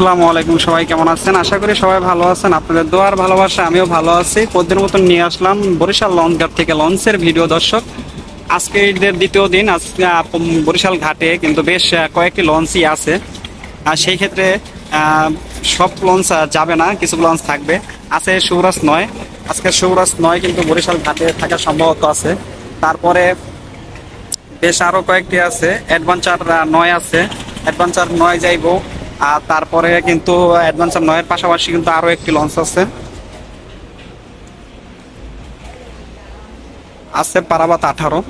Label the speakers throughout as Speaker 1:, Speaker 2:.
Speaker 1: আসসালামু আলাইকুম, সবাই কেমন আছেন? আশা করি সবাই ভালো আছেন। আপনাদের দোয়ার ভালোবাসা আমিও ভালো আছি। প্রতিদিন মতন নিয়ে আসলাম বরিশাল লঞ্চ ঘাট থেকে লঞ্চের ভিডিও দর্শক। আজকে দ্বিতীয় দিন, আজকে বরিশাল ঘাটে কিন্তু বেশ কয়েকটি লঞ্চই আছে। আর সেই ক্ষেত্রে সব লঞ্চ যাবে না, কিছু লঞ্চ থাকবে। আছে সৌরাজ নয়। আজকে সৌরাজ নয় কিন্তু বরিশাল ঘাটে থাকার সম্ভবত আছে। তারপরে বেশ আরও কয়েকটি আছে। অ্যাডভেঞ্চার নয় আছে। অ্যাডভেঞ্চার নয় যাইবো। আর তারপরে কিন্তু অ্যাডভেঞ্চার নয়ের পাশাপাশি কিন্তু আরও একটি লঞ্চ আছে। আছে পারাবাত আঠারো।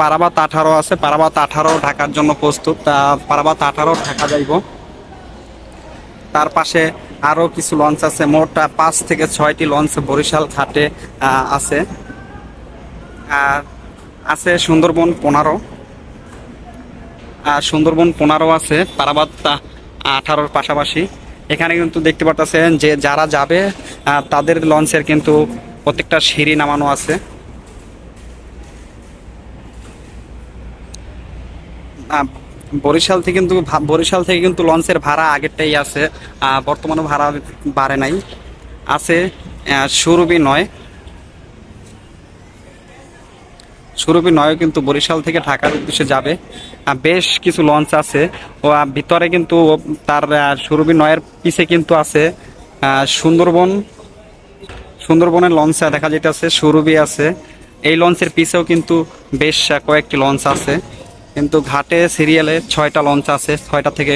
Speaker 1: পারাবাত আঠারো আছে। পারাবাত আঠারো ঢাকার জন্য প্রস্তুত। পারাবাত আঠারো ঢাকা যাইব। তার পাশে আরও কিছু লঞ্চ আছে। মোট পাঁচ থেকে ছয়টি লঞ্চ বরিশাল ঘাটে আছে। আর আছে সুন্দরবন পনেরো। আর সুন্দরবন পনেরো আছে পারাবাত আঠারোর পাশাপাশি। এখানে কিন্তু দেখতে পারতেছেন যে যারা যাবে তাদের লঞ্চের কিন্তু প্রত্যেকটা সিঁড়ি নামানো আছে। বরিশাল থেকে কিন্তু বরিশাল থেকে কিন্তু লঞ্চের ভাড়া আগেরটাই আছে বর্তমানে ভাড়া বাড়ে নাই। আছে সুরভি নয় সুরভি নয় কিন্তু বরিশাল থেকে ঢাকার উদ্দেশ্যে যাবে। বেশ কিছু লঞ্চ আছে। ও ভিতরে কিন্তু তার সুরভি নয়ের পিছে কিন্তু আছে সুন্দরবন। সুন্দরবনের লঞ্চ দেখা যেতেছে সুরভি আছে। এই লঞ্চের পিছেও কিন্তু বেশ কয়েকটি লঞ্চ আছে। কিন্তু ঘাটে সিরিয়ালে ছয়টা লঞ্চ আছে, ছয়টা থেকে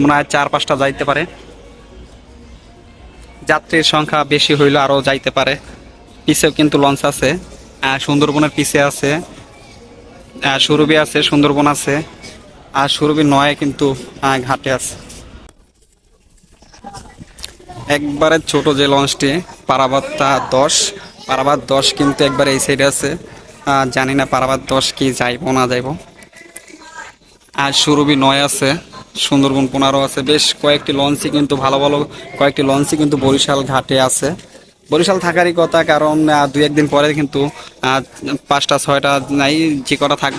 Speaker 1: মনে হয় চার, পাঁচটা যাইতে পারে। যাত্রীর সংখ্যা বেশি হইলে আরও যাইতে পারে। পিছেও কিন্তু লঞ্চ আছে। সুন্দরবনের পিছে আছে। সুরভি আছে, সুন্দরবন আছে, আর সুরভি নয় কিন্তু ঘাটে আছে। একবারে ছোট যে লঞ্চটি পারাবাত দশ পারাবাত দশ কিন্তু একবার এই সাইডে আছে। জানি না পারাবাত দশ কি যাইবো না যাইবো। আর সুরভি নয় আছে, সুন্দরবন পনেরো আছে। বেশ কয়েকটি লঞ্চই কিন্তু ভালো ভালো, কয়েকটি লঞ্চই কিন্তু বরিশাল ঘাটে আছে। বরিশাল থাকারই কথা কারণ দু একদিন পরে কিন্তু পাঁচটা ছয়টা নাই যে কটা থাকবে